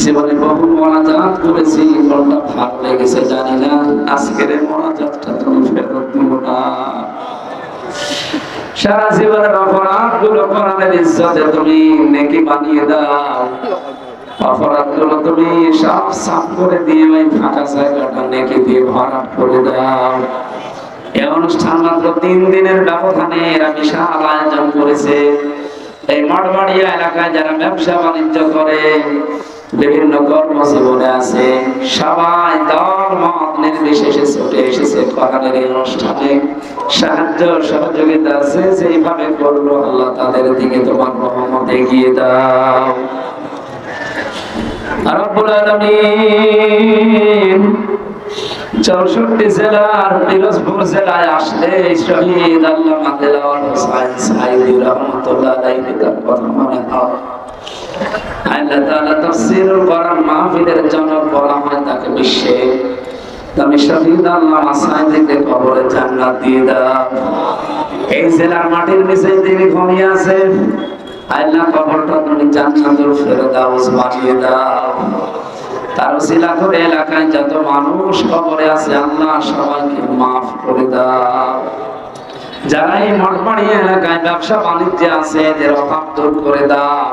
জীবনে বহু মনাজাত করেছি, কোনটা ভালো লেগেছে জানি না। আজকের এই মনাজাতটা ফেরত দিব না। সারা জীবনের অপরাধগুলো কোরআনের ইজ্জতে তুমি নেকি বানিয়ে দাও। অপরাধগুলো তুমি সব সাফ করে দিয়ে ওই ফাঁকা জায়গাটা নেকি দিয়ে ভরাট করে দাও। এই অনুষ্ঠান মাত্র তিন দিনের ব্যবধানে এরা বিশাল আয়োজন করেছে। এই মঠবাড়িয়া এলাকায় যারা ব্যবসা বাণিজ্য করে বিভিন্ন কর্মজীবনে আছে। সবাই দল মত নির্বিশেষে ছুটে এসেছে কোরআনের এই অনুষ্ঠানে। সাহায্য, সহযোগিতা আছে যেইভাবে করল আল্লাহ তাদের দিকে তোমার রহমত এগিয়ে দাও। রব্বুল আলামিন চৌষট্টি জেলার পিরোজপুর জেলায় আসলে শহীদ আল্লামা দেলাওয়ার হোসাইন সাইদি আলাইহি তার কথা মনে হয়। আল্লাহ মাহফিলের বলা হয় তাকে বিশ্বে। তুমি শহীদ সাইদিকে কবরে জান্নাত দিয়ে দাও এই জেলার মাটির তিনি ঘুমিয়ে আছে আল্লাহ কবরটা তুমি জান্নাতুল ফেরদাউস বানিয়ে দাও তার শিলা করে এলাকায় যত মানুষ কবরে আছে, আল্লাহ সবাইকে মাফ করে দাও যারা এই মঠবাড়ি এলাকায় ব্যবসা বাণিজ্যে আছে, এদের অভাব দূর করে দাও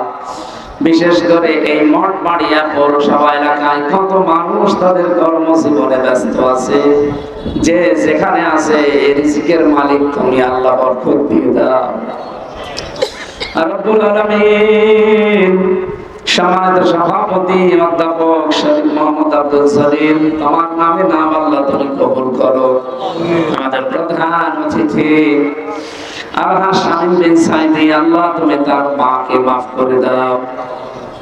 বিশেষ করে এই মঠ বাড়িয়া পৌরসভা এলাকায় কত মানুষ তাদের কর্মজীবনে ব্যস্ত আছে। যে যেখানে আছে রিজিকের মালিক তুমি আল্লাহ বরকত দিয়ে দাও। রব্বুল আলামিন সমাজ সভাপতি, অধ্যাপক শরীফ মোহাম্মদ আব্দুল সলিম তোমার নামে নাম আল্লাহ তুমি কবুল করো। আমাদের প্রধান অতিথি আল্লাহ বিন সাইদি, আল্লাহ তুমি তার মাকে মাফ করে দাও।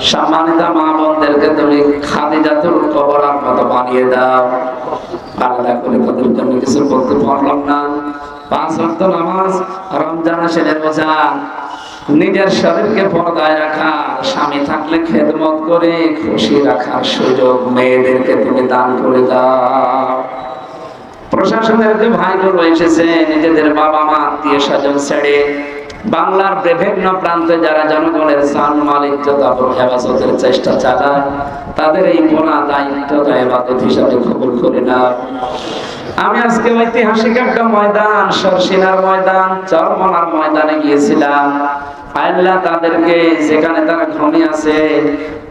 সম্মানিত মা বোনদেরকে নিজের শরীরকে পর্দায় রাখা স্বামী থাকলে খেদমত করে, খুশি রাখার সুযোগ মেয়েদেরকে তুমি দান করে দাও। প্রশাসনের যে ভাইগুলো এসেছে, নিজেদের বাবা মা আত্মীয় স্বজন ছেড়ে বাংলার বিভিন্ন প্রান্তে যারা জনগণের সান মালিক হেফাজতের চেষ্টা চালায়, তাদের এই পোনা দায়িত্ব দায়বাদত হিসাবে কবুল করে না আমি আজকে ঐতিহাসিক একটা ময়দান, সরসিনার ময়দান, চরমনার ময়দানে গিয়েছিলাম। আল্লাহ তাদেরকে, যেখানে তারা ঘুমিয়ে আছে,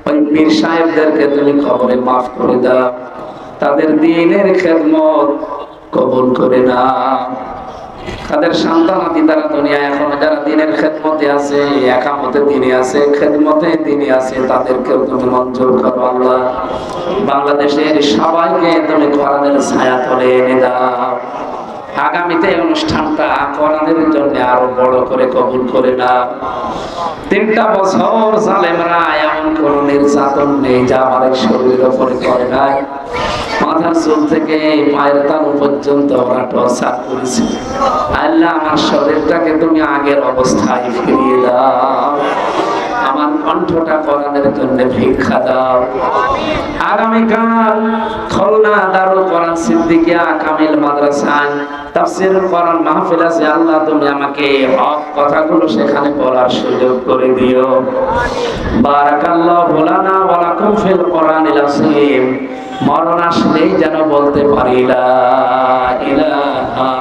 ওই পীর সাহেবদেরকে তুমি খবরে মাফ করে দাও। তাদের দিনের খেদমত কবুল করে না তাদের সন্তানাদি তারা দুনিয়া এখনও যারা দিনের খেদমতে আছে একামতে দিনে আছে, খেদমতে দিনে আছে, তাদেরকেও তুমি মঞ্জুর করো আল্লাহ। বাংলাদেশের সবাইকে তুমি কোরআনের ছায়া তলে এনে দাও। আগামীতে অনুষ্ঠানটা কোরআনের জন্য আরও বড় করে কবুল করে না তিনটা বছর জালেমরা কোন নির্যাতন নেই, যা আমার শরীরের উপরে করে নাই। মাথার চুল থেকে পায়ের তালু পর্যন্ত ওরা টর্চার করেছে। আল্লাহ, আমার শরীরটাকে তুমি আগের অবস্থায় ফিরিয়ে দাও। আমার কণ্ঠটা কোরআনের জন্য ভিক্ষা দাও। আগামীকাল খুলনা দারুল কোরআন সিদ্দিকিয়া কামিল মাদ্রাসায় তাফসীর কোরআন মাহফিল আছে, আল্লাহ তুমি আমাকে হক কথাগুলো সেখানে বলার সুযোগ করে দিও। বারাকাল্লাহু লানা ওয়া লাকুম ফিল কোরআনিল আযীম। মরণ আসলেই যেন বলতে পারি, লা ইলাহা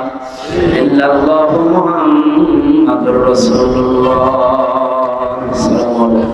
ইল্লাল্লাহু মুহাম্মাদুর রাসূলুল্লাহ। আলাইকুম।